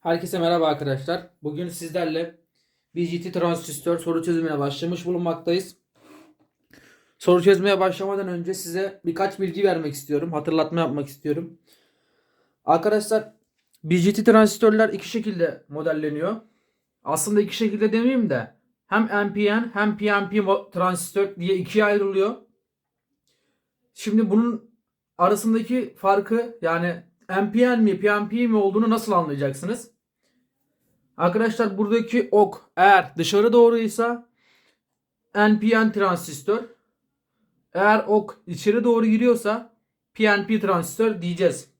Herkese merhaba arkadaşlar. Bugün sizlerle BGT transistör soru çözümüne başlamış bulunmaktayız. Soru çözmeye başlamadan önce size birkaç bilgi vermek istiyorum. Hatırlatma yapmak istiyorum. Arkadaşlar BGT transistörler iki şekilde modelleniyor. Aslında iki şekilde demeyeyim de hem NPN hem PNP transistör diye ikiye ayrılıyor. Şimdi bunun arasındaki farkı yani NPN mi PNP mi olduğunu nasıl anlayacaksınız? Arkadaşlar buradaki ok eğer dışarı doğruysa NPN transistör. Eğer ok içeri doğru giriyorsa PNP transistör diyeceğiz.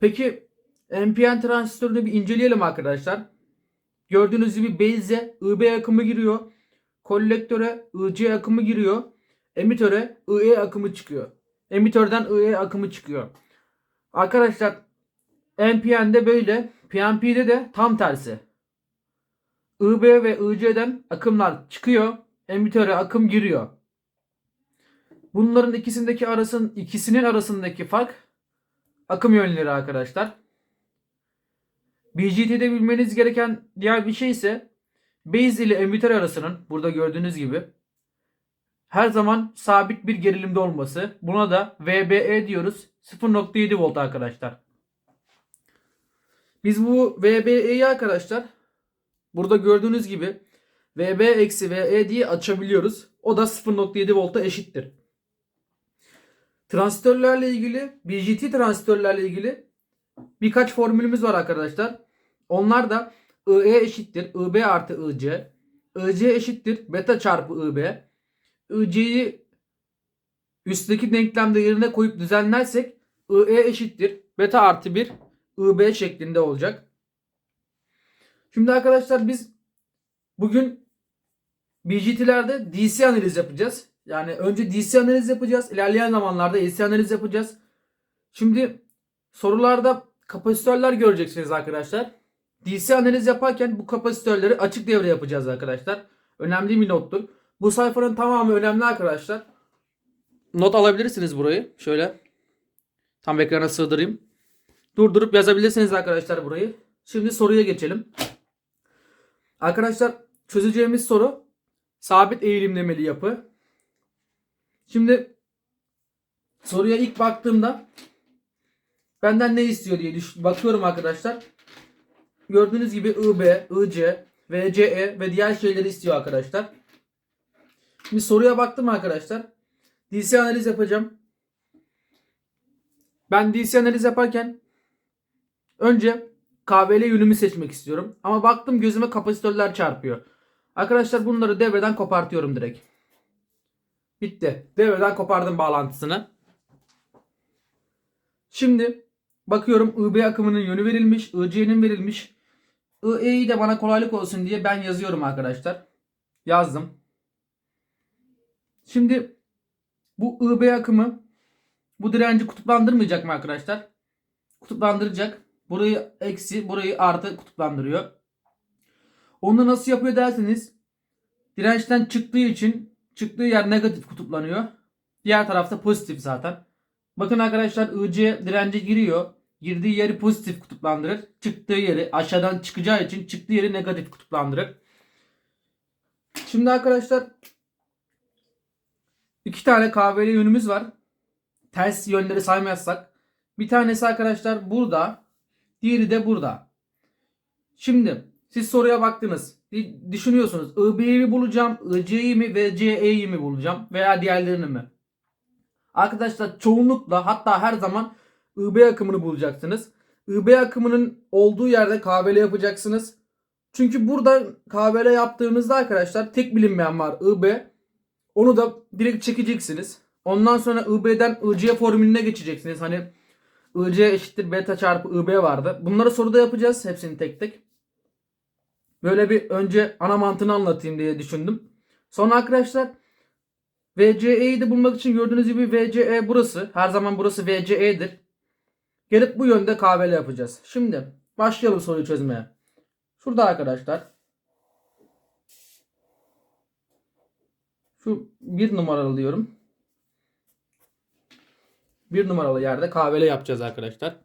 Peki NPN transistörünü bir inceleyelim arkadaşlar. Gördüğünüz gibi base'e IB akımı giriyor. Kolektöre IC akımı giriyor. Emitöre IE akımı çıkıyor. Emitörden IE akımı çıkıyor. Arkadaşlar NPN'de böyle. PNP'de de tam tersi. IB ve IC'den akımlar çıkıyor. Emitöre akım giriyor. Bunların ikisindeki arasın ikisinin arasındaki fark akım yönleri arkadaşlar. BGT'de bilmeniz gereken diğer bir şey ise base ile emitör arasının burada gördüğünüz gibi her zaman sabit bir gerilimde olması. Buna da VBE diyoruz. 0.7 volt arkadaşlar. Biz bu VBE'yi arkadaşlar burada gördüğünüz gibi VB eksi VE diye açabiliyoruz. O da 0.7 volta eşittir. Transistörlerle ilgili BGT transistörlerle ilgili birkaç formülümüz var arkadaşlar. Onlar da IE eşittir IB artı IC. IC eşittir beta çarpı IB. IC'yi üstteki denklemde yerine koyup düzenlersek IE eşittir beta artı 1 IB şeklinde olacak. Şimdi arkadaşlar biz bugün BGT'lerde DC analiz yapacağız. Yani önce DC analiz yapacağız. İlerleyen zamanlarda AC analiz yapacağız. Şimdi sorularda kapasitörler göreceksiniz arkadaşlar. DC analiz yaparken bu kapasitörleri açık devre yapacağız arkadaşlar. Önemli bir nottur. Bu sayfanın tamamı önemli arkadaşlar. Not alabilirsiniz burayı. Şöyle. Tam ekrana sığdırayım. Durdurup yazabilirsiniz arkadaşlar burayı. Şimdi soruya geçelim. Arkadaşlar çözeceğimiz soru sabit eğilimlemeli yapı. Şimdi soruya ilk baktığımda benden ne istiyor diye bakıyorum arkadaşlar. Gördüğünüz gibi IB, IC, VCE ve diğer şeyleri istiyor arkadaşlar. Şimdi soruya baktım arkadaşlar. DC analiz yapacağım. Ben DC analiz yaparken önce KVL yönümü seçmek istiyorum. Ama baktım gözüme kapasitörler çarpıyor. Arkadaşlar bunları devreden kopartıyorum direkt. Bitti. Devreden kopardım bağlantısını. Şimdi bakıyorum IB akımının yönü verilmiş. IC'nin verilmiş. IE'yi de bana kolaylık olsun diye ben yazıyorum arkadaşlar. Yazdım. Şimdi bu IB akımı bu direnci kutuplandırmayacak mı arkadaşlar? Kutuplandıracak. Burayı eksi, burayı artı kutuplandırıyor. Onu nasıl yapıyor derseniz dirençten çıktığı için çıktığı yer negatif kutuplanıyor. Diğer tarafta pozitif zaten. Bakın arkadaşlar IC dirence giriyor. Girdiği yeri pozitif kutuplandırır. Çıktığı yeri aşağıdan çıkacağı için çıktığı yeri negatif kutuplandırır. Şimdi arkadaşlar iki tane KVL yönümüz var. Ters yönleri saymazsak. Bir tanesi arkadaşlar burada. Diğeri de burada. Şimdi siz soruya baktınız. Düşünüyorsunuz. IB'yi mi bulacağım? IC'yi mi? VCE'yi mi bulacağım? Veya diğerlerini mi? Arkadaşlar çoğunlukla hatta her zaman IB akımını bulacaksınız. IB akımının olduğu yerde KVL yapacaksınız. Çünkü burada KVL yaptığınızda arkadaşlar tek bilinmeyen var IB. Onu da direkt çekeceksiniz. Ondan sonra IB'den IC formülüne geçeceksiniz. Hani IC eşittir beta çarpı IB vardı. Bunları soruda yapacağız hepsini tek tek. Böyle bir önce ana mantığını anlatayım diye düşündüm. Sonra arkadaşlar VCE'yi de bulmak için gördüğünüz gibi VCE burası. Her zaman burası VCE'dir. Gelip bu yönde KVL yapacağız. Şimdi başlayalım soruyu çözmeye. Şurada arkadaşlar. Şu bir numaralı diyorum. Bir numaralı yerde kahvele yapacağız arkadaşlar.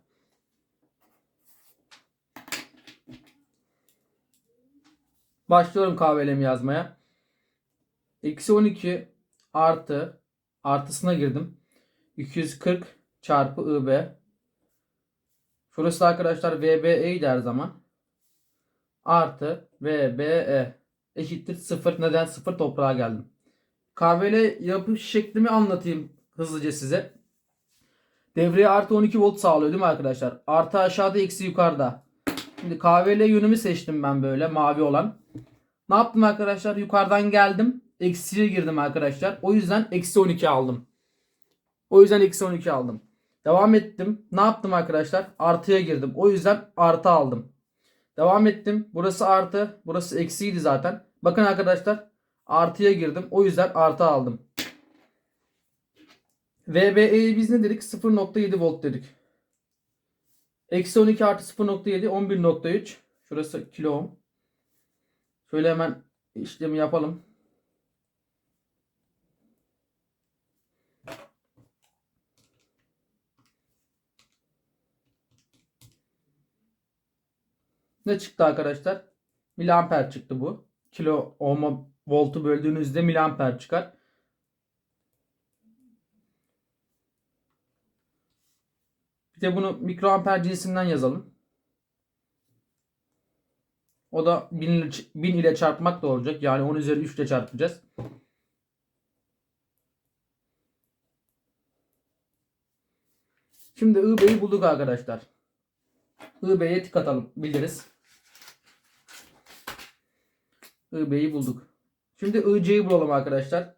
Başlıyorum kahvelemi yazmaya. Eksi 12 artı artısına girdim. 240 çarpı IB. Şurası arkadaşlar VBE'ydi her zaman. Artı VBE eşittir 0. Neden 0 toprağa geldim. Kahveli yapış şeklimi anlatayım hızlıca size. Devreye artı 12 volt sağlıyor değil mi arkadaşlar? Artı aşağıda eksi yukarıda. Şimdi KVL yönümü seçtim ben böyle mavi olan. Ne yaptım arkadaşlar? Yukarıdan geldim. Eksiye girdim arkadaşlar. O yüzden eksi 12 aldım. O yüzden eksi 12 aldım. Devam ettim. Ne yaptım arkadaşlar? Artıya girdim. O yüzden artı aldım. Devam ettim. Burası artı. Burası eksiydi zaten. Bakın arkadaşlar. Artıya girdim. O yüzden artı aldım. VBE'yi biz ne dedik? 0.7 volt dedik. Eksi 12 artı 0.7 11.3. Şurası kilo ohm. Şöyle hemen işlemi yapalım. Ne çıktı arkadaşlar? Miliamper çıktı bu. Kilo ohm'a voltu böldüğünüzde miliamper çıkar. Bir de bunu mikroamper cinsinden yazalım. O da 1000 ile, 1000 ile çarpmak da olacak. Yani 10 üzeri 3 ile çarpacağız. Şimdi IB'yi bulduk arkadaşlar. IB'ye tik atalım. Biliriz. IB'yi bulduk. Şimdi IC'yi bulalım arkadaşlar.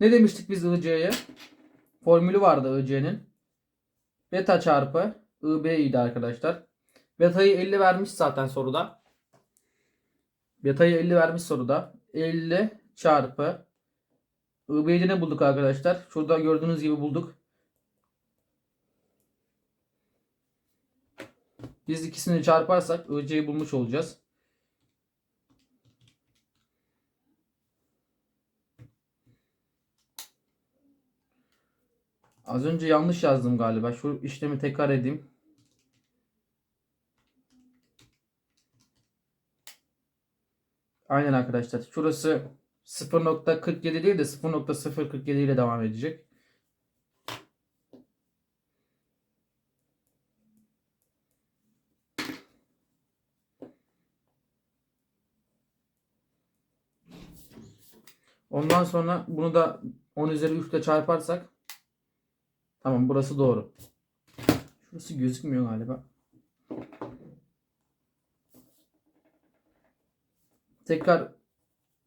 Ne demiştik biz IC'ye? Formülü vardı IC'nin. Beta çarpı IB idi arkadaşlar. Beta'yı 50 vermiş zaten soruda. Beta'yı 50 vermiş soruda. 50 çarpı IB'yi ne bulduk arkadaşlar? Şurada gördüğünüz gibi bulduk. Biz ikisini çarparsak IC'yi bulmuş olacağız. Az önce yanlış yazdım galiba. Şu işlemi tekrar edeyim. Aynen arkadaşlar. Şurası 0.47 değil de 0.047 ile devam edecek. Ondan sonra bunu da 10 üzeri 3 ile çarparsak Tamam burası doğru. Şurası gözükmüyor galiba. Tekrar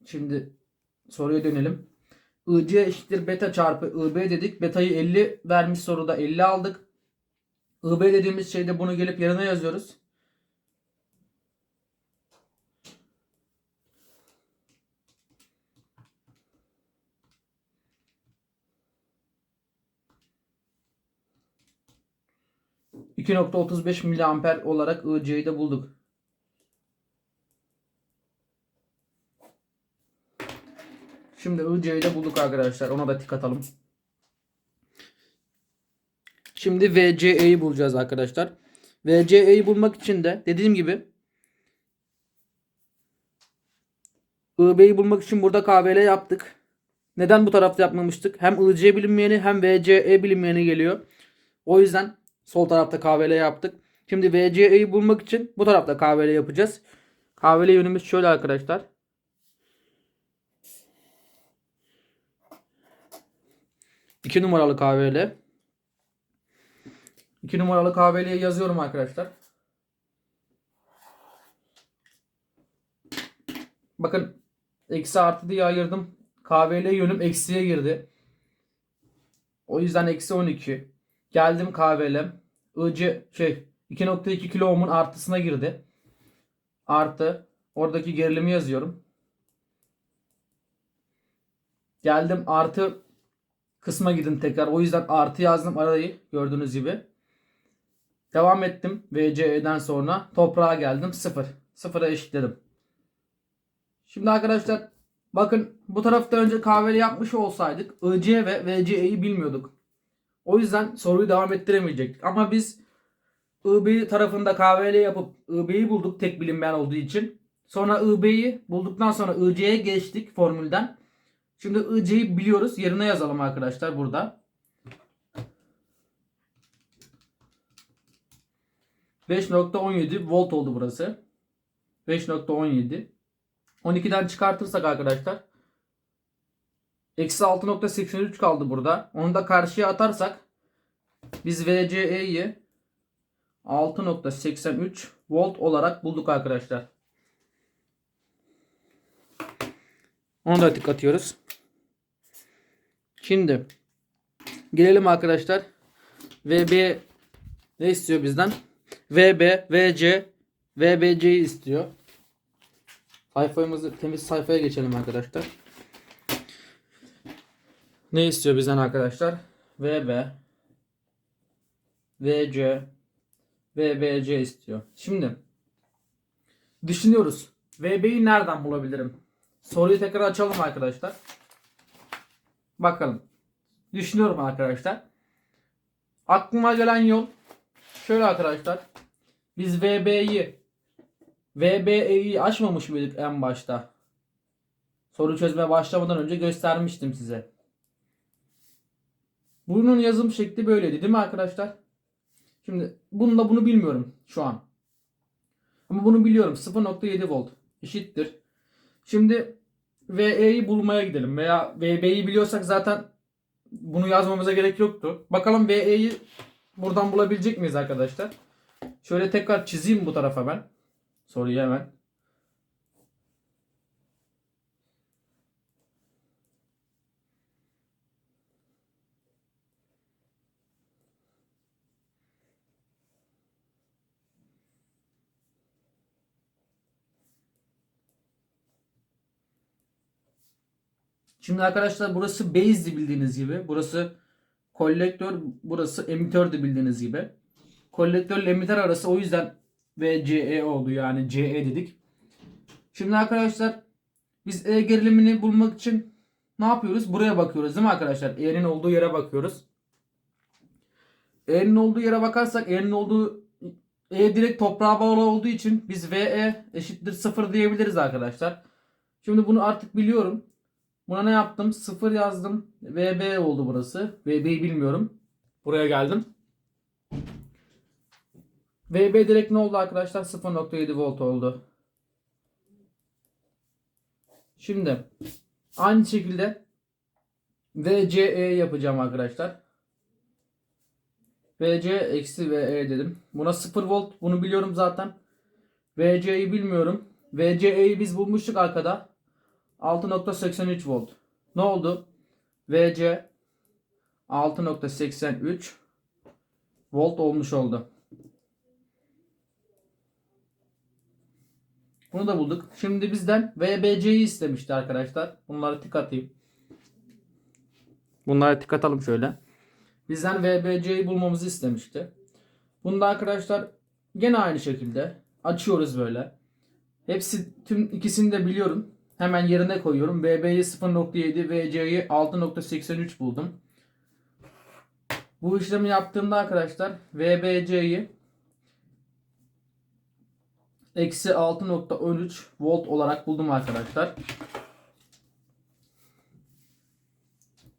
şimdi soruya dönelim. IC eşittir beta çarpı IB dedik. Beta'yı 50 vermiş soruda 50 aldık. IB dediğimiz şeyde bunu gelip yerine yazıyoruz. ...2.35 miliamper olarak IC'yi de bulduk. Şimdi IC'yi de bulduk arkadaşlar. Ona da tik atalım. Şimdi VCE'yi bulacağız arkadaşlar. VCE'yi bulmak için de dediğim gibi IB'yi bulmak için burada KVL yaptık. Neden bu tarafta yapmamıştık? Hem IC bilinmeyeni hem VCE bilinmeyeni geliyor. O yüzden sol tarafta KVL yaptık. Şimdi VCE'yi bulmak için bu tarafta KVL yapacağız. KVL yönümüz şöyle arkadaşlar. 2 numaralı KVL. 2 numaralı KVL'ye yazıyorum arkadaşlar. Bakın eksi artı diye ayırdım. KVL yönüm eksiye girdi. O yüzden eksi 12. Geldim KVL. IC şey 2.2 kilo ohmun artısına girdi. Artı. Oradaki gerilimi yazıyorum. Geldim artı kısma gidin tekrar. O yüzden artı yazdım arayı gördüğünüz gibi. Devam ettim VCE'den sonra toprağa geldim 0. 0'a eşitledim. Şimdi arkadaşlar bakın bu tarafta önce kahveli yapmış olsaydık IC ve VCE'yi bilmiyorduk. O yüzden soruyu devam ettiremeyecektik. Ama biz IB tarafında KVL yapıp IB'yi bulduk tek bilinmeyen olduğu için. Sonra IB'yi bulduktan sonra IC'ye geçtik formülden. Şimdi IC'yi biliyoruz. Yerine yazalım arkadaşlar burada. 5.17 volt oldu burası. 5.17. 12'den çıkartırsak arkadaşlar eksi 6.83 kaldı burada. Onu da karşıya atarsak biz VCE'yi 6.83 volt olarak bulduk arkadaşlar. Onu da tık atıyoruz. Şimdi gelelim arkadaşlar. VB ne istiyor bizden? VB, VC, VBC'yi istiyor. Sayfamızı temiz sayfaya geçelim arkadaşlar. Ne istiyor bizden arkadaşlar? VB, VC, VBC istiyor. Şimdi düşünüyoruz. VB'yi nereden bulabilirim? Soruyu tekrar açalım arkadaşlar. Bakalım. Düşünüyorum arkadaşlar. Aklıma gelen yol şöyle arkadaşlar. Biz VB'yi VBE'yi açmamış mıydık en başta? Soru çözmeye başlamadan önce göstermiştim size. Bunun yazım şekli böyleydi değil mi arkadaşlar? Şimdi bununla bunu bilmiyorum şu an. Ama bunu biliyorum. 0.7 volt eşittir. Şimdi VE'yi bulmaya gidelim. Veya VB'yi biliyorsak zaten bunu yazmamıza gerek yoktu. Bakalım VE'yi buradan bulabilecek miyiz arkadaşlar? Şöyle tekrar çizeyim bu tarafa ben. Soruyu hemen. Şimdi arkadaşlar burası base'di bildiğiniz gibi. Burası kolektör, burası emitördü bildiğiniz gibi. Kolektörle emitter arası o yüzden VCE oldu yani CE dedik. Şimdi arkadaşlar biz E gerilimini bulmak için ne yapıyoruz? Buraya bakıyoruz değil mi arkadaşlar? E'nin olduğu yere bakıyoruz. E'nin olduğu yere bakarsak E'nin olduğu E direkt toprağa bağlı olduğu için biz VE eşittir 0 diyebiliriz arkadaşlar. Şimdi bunu artık biliyorum. Buna ne yaptım? 0 yazdım. VB oldu burası. VB'yi bilmiyorum. Buraya geldim. VB direkt ne oldu arkadaşlar? 0.7 volt oldu. Şimdi aynı şekilde VCE yapacağım arkadaşlar. VC eksi VE dedim. Buna 0 volt bunu biliyorum zaten. VC'yi bilmiyorum. VCE'yi biz bulmuştuk arkada. 6.83 volt. Ne oldu? VC 6.83 volt olmuş oldu. Bunu da bulduk. Şimdi bizden VBC'yi istemişti arkadaşlar. Bunları tık atayım. Bunları tık atalım şöyle. Bizden VBC'yi bulmamızı istemişti. Bunda arkadaşlar gene aynı şekilde açıyoruz böyle. Hepsi tüm ikisini de biliyorum. Hemen yerine koyuyorum. VB'yi 0.7, VC'yi 6.83 buldum. Bu işlemi yaptığımda arkadaşlar VBC'yi eksi 6.13 volt olarak buldum arkadaşlar.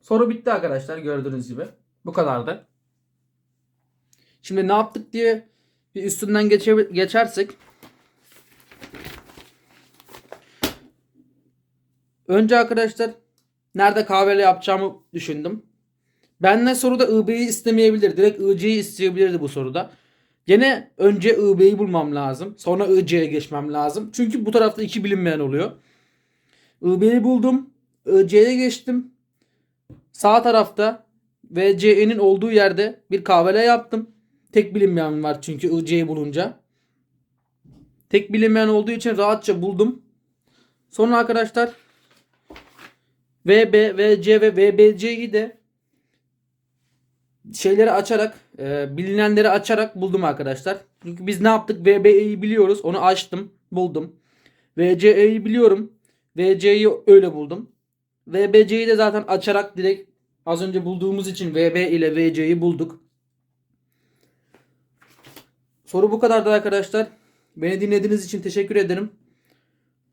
Soru bitti arkadaşlar gördüğünüz gibi. Bu kadardı. Şimdi ne yaptık diye bir üstünden geçe geçersek Önce arkadaşlar nerede kahveli yapacağımı düşündüm. Benden soruda IB'yi istemeyebilir. Direkt IC'yi isteyebilirdi bu soruda. Gene önce IB'yi bulmam lazım. Sonra IC'ye geçmem lazım. Çünkü bu tarafta iki bilinmeyen oluyor. IB'yi buldum. IC'ye geçtim. Sağ tarafta VCE'nin olduğu yerde bir kahvele yaptım. Tek bilinmeyen var çünkü IC'yi bulunca. Tek bilinmeyen olduğu için rahatça buldum. Sonra arkadaşlar VB, VC ve VBC'yi de şeyleri açarak, e, bilinenleri açarak buldum arkadaşlar. Çünkü biz ne yaptık? VB'yi biliyoruz. Onu açtım, buldum. VCE'yi biliyorum. VC'yi öyle buldum. VBC'yi de zaten açarak direkt az önce bulduğumuz için VB ile VC'yi bulduk. Soru bu kadardı arkadaşlar. Beni dinlediğiniz için teşekkür ederim.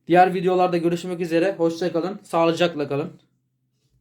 Diğer videolarda görüşmek üzere. Hoşça kalın. Sağlıcakla kalın.